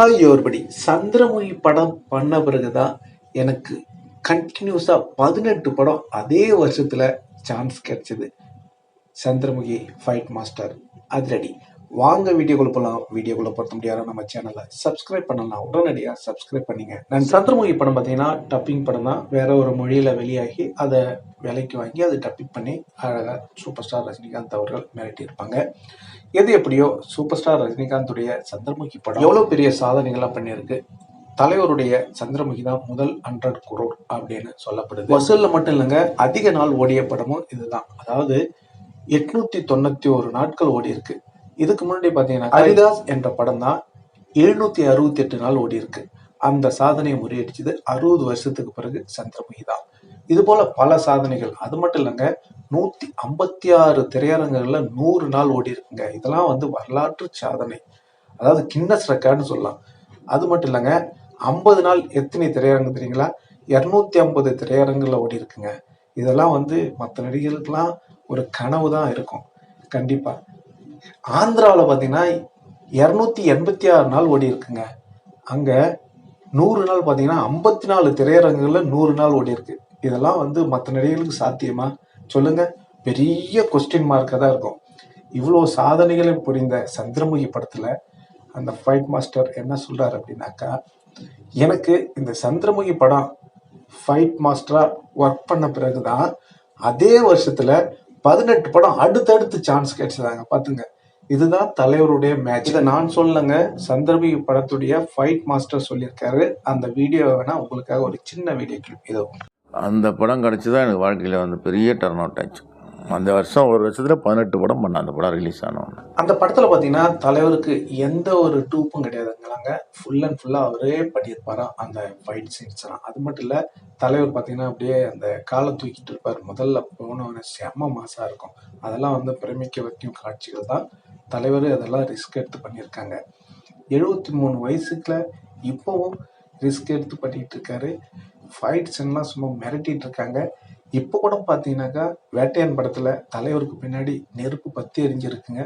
Hi ஒருபடி சந்திரமுகி படம் பண்ண பிறகுதான் எனக்கு கண்டினியூஸாக பதினெட்டு படம் அதே வருஷத்துல சான்ஸ் கிடைச்சது. சந்திரமுகி ஃபைட் மாஸ்டர் அதிரடி. வாங்க வீடியோக்குள்ள போகலாம் வீடியோக்குள்ள பொறுத்த முடியாத நம்ம சேனலை சப்ஸ்கிரைப் பண்ணலாம். உடனடியாக சப்ஸ்கிரைப் பண்ணிங்க. நான் சந்திரமுகி படம் பார்த்தீங்கன்னா டப்பிங் படம் தான். வேற ஒரு மொழியில் வெளியாகி அதை விலைக்கு வாங்கி அதை டப்பிங் பண்ணி அழகாக சூப்பர் ஸ்டார் ரஜினிகாந்த் அவர்கள் மிரட்டியிருப்பாங்க. எது எப்படியோ சூப்பர் ஸ்டார் ரஜினிகாந்துடைய சந்திரமுகி படம் எவ்வளோ பெரிய சாதனைகள்லாம் பண்ணியிருக்கு. தலைவருடைய சந்திரமுகி தான் முதல் ஹண்ட்ரட் குரோர் அப்படின்னு சொல்லப்படுது. வசூலில் மட்டும் இல்லைங்க அதிக நாள் ஓடிய படமும் இதுதான். அதாவது எட்நூத்தி தொண்ணூத்தி ஒரு நாட்கள் ஓடி இருக்கு இதுக்கு முன்னாடி பார்த்தீங்கன்னா ஹரிதாஸ் என்ற படம் தான் எழுநூத்தி அறுபத்தி எட்டு நாள் ஓடி இருக்கு. அந்த சாதனையை முறியடிச்சது அறுபது வருஷத்துக்கு பிறகு சந்திரமுகி தான். இது போல பல சாதனைகள். அது மட்டும் இல்லைங்க நூத்தி ஐம்பத்தி ஆறு திரையரங்குகள்ல நூறு நாள் ஓடி இருக்குங்க. இதெல்லாம் வந்து வரலாற்று சாதனை. அதாவது கின்னஸ் ரெக்கார்டுன்னு சொல்லலாம். அது மட்டும் இல்லைங்க ஐம்பது நாள் எத்தனை திரையரங்கு தெரியுங்களா? இரநூத்தி ஐம்பது திரையரங்குல ஓடி இருக்குங்க. இதெல்லாம் வந்து மற்ற நடிகர்களுக்கெல்லாம் ஒரு கனவு தான் இருக்கும். கண்டிப்பா. ஆந்திராவில் பார்த்தீங்கன்னா இரநூத்தி எண்பத்தி ஆறு நாள் ஓடி இருக்குங்க. அங்கே நூறு நாள் பார்த்தீங்கன்னா ஐம்பத்தி நாலு திரையரங்குகளில் நூறு நாள் ஓடி இருக்கு. இதெல்லாம் வந்து மற்ற நடிகர்களுக்கு சாத்தியமா? சொல்லுங்க. பெரிய கொஸ்டின் மார்க்காக தான் இருக்கும். இவ்வளோ சாதனைகளை புரிந்த சந்திரமுகி படத்துல அந்த ஃபைட் மாஸ்டர் என்ன சொல்றாரு அப்படின்னாக்கா எனக்கு இந்த சந்திரமுகி படம் ஃபைட் மாஸ்டரா ஒர்க் பண்ண பிறகு தான் அதே வருஷத்துல பதினெட்டு படம் அடுத்தடுத்து சான்ஸ் கிடைச்சதாங்க பாத்துங்க இதுதான் தலைவருடைய மேட்ச் இதை நான் சொல்லலைங்க. சந்திரபி படத்துடைய ஃபைட் மாஸ்டர் சொல்லியிருக்காரு. அந்த வீடியோ வேணா உங்களுக்காக ஒரு சின்ன வீடியோ கிளிப் இதோ. அந்த படம் கிடச்சி தான் எனக்கு வாழ்க்கையில் வந்து பெரிய டர்ன் அவுட் ஆச்சு. அந்த வருஷம் ஒரு வருஷத்தில் பதினெட்டு படம் பண்ண அந்த படம் ரிலீஸ் ஆனவொன்னு அந்த படத்துல பாத்தீங்கன்னா தலைவருக்கு எந்த ஒரு டூப்பும் கிடையாதுங்களாங்க ஃபுல் அண்ட் ஃபுல்லா அவரே பண்ணியிருப்பாராம் அந்த ஃபைட் சீன்ஸ் எல்லாம். அது மட்டும் இல்ல தலைவர் பாத்தீங்கன்னா அப்படியே அந்த காலை தூக்கிட்டு இருப்பார். முதல்ல போனவன செம்ம மாசா இருக்கும். அதெல்லாம் வந்து பிரமிக்க வைக்கும் காட்சிகள் தான். தலைவர் அதெல்லாம் ரிஸ்க் எடுத்து பண்ணியிருக்காங்க. எழுபத்தி மூணு வயசுக்குள்ள இப்போவும் ரிஸ்க் எடுத்து பண்ணிட்டு இருக்காரு. ஃபைட் எல்லாம் சும்மா மிரட்டிட்டு இருக்காங்க. இப்போ கூட பார்த்தீங்கன்னாக்கா வேட்டையன் படத்தில் தலைவருக்கு பின்னாடி நெருப்பு பற்றி எரிஞ்சிருக்குங்க.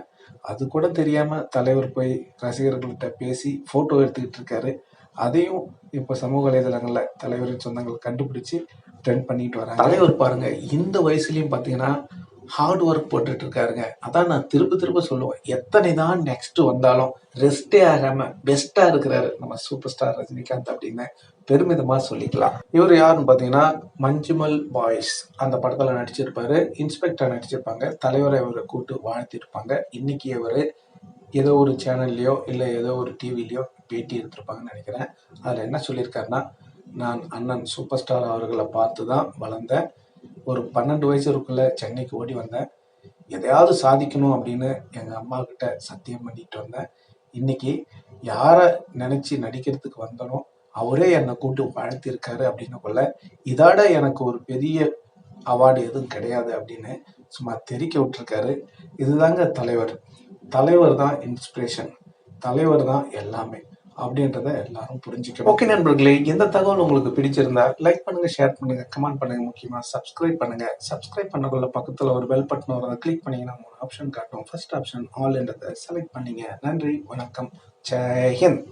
அது கூட தெரியாமல் தலைவர் போய் ரசிகர்கள்ட்ட பேசி ஃபோட்டோ எடுத்துக்கிட்டு இருக்காரு. அதையும் இப்போ சமூக வலைதளங்களில் தலைவரின் சொந்தங்கள் கண்டுபிடிச்சு ட்ரெண்ட் பண்ணிட்டு வராங்க. தலைவர் பாருங்கள் இந்த வயசுலேயும் பார்த்தீங்கன்னா ஹார்ட் ஒர்க் போட்டுட்டு இருக்காருங்க அதான் நான் திரும்ப திரும்ப சொல்லுவேன். எத்தனை தான் நெக்ஸ்ட் வந்தாலும் ரெஸ்டே ஆகாம பெஸ்டா இருக்கிறாரு நம்ம சூப்பர் ஸ்டார் ரஜினிகாந்த் அப்படின்னு பெருமிதமா சொல்லிக்கலாம். இவர் யாருன்னு பாத்தீங்கன்னா மஞ்சுமல் பாய்ஸ் அந்த படத்துல நடிச்சிருப்பாரு. இன்ஸ்பெக்டர் நடிச்சிருப்பாங்க. தலைவரை இவரை கூட்டு வாழ்த்திருப்பாங்க. இன்னைக்கு இவர் ஏதோ ஒரு சேனல்லையோ இல்லை ஏதோ ஒரு டிவிலையோ பேட்டி எடுத்திருப்பாங்கன்னு நினைக்கிறேன். அதில் என்ன சொல்லியிருக்காருன்னா நான் அண்ணன் சூப்பர் ஸ்டார் அவர்களை பார்த்து தான் வளர்ந்தேன். ஒரு பன்னெண்டு வயசு இருக்குள்ள சென்னைக்கு ஓடி வந்தேன். எதையாவது சாதிக்கணும் அப்படின்னு எங்கள் அம்மா கிட்ட சத்தியம் பண்ணிட்டு வந்தேன். இன்னைக்கு யாரை நினச்சி நடிக்கிறதுக்கு வந்தனோ அவரே என்னை கூட்டு வாழ்த்திருக்காரு அப்படின்னு கொள்ள இதோட எனக்கு ஒரு பெரிய அவார்டு எதுவும் கிடையாது அப்படின்னு சும்மா தெரிக்க விட்டுருக்காரு. இதுதாங்க தலைவர். தலைவர் தான் இன்ஸ்பிரேஷன் தலைவர் தான் எல்லாமே. அப்படின்றத எல்லாரும் புரிஞ்சுக்கணும் ஓகே நண்பர்களே இந்த தகவல் உங்களுக்கு பிடிச்சிருந்தா லைக் பண்ணுங்க ஷேர் பண்ணுங்க கமெண்ட் பண்ணுங்க முக்கியமா சப்ஸ்கிரைப் பண்ணுங்க. சப்ஸ்கிரைப் பண்ணக்குள்ள பக்கத்துல ஒரு பெல் பட்டன் வரதை அதை கிளிக் பண்ணீங்கன்னா மூணு ஆப்ஷன் காட்டும். ஃபர்ஸ்ட் ஆப்ஷன் ஆல் செலக்ட் பண்ணீங்க. நன்றி வணக்கம். ஜெய்ஹிந்த்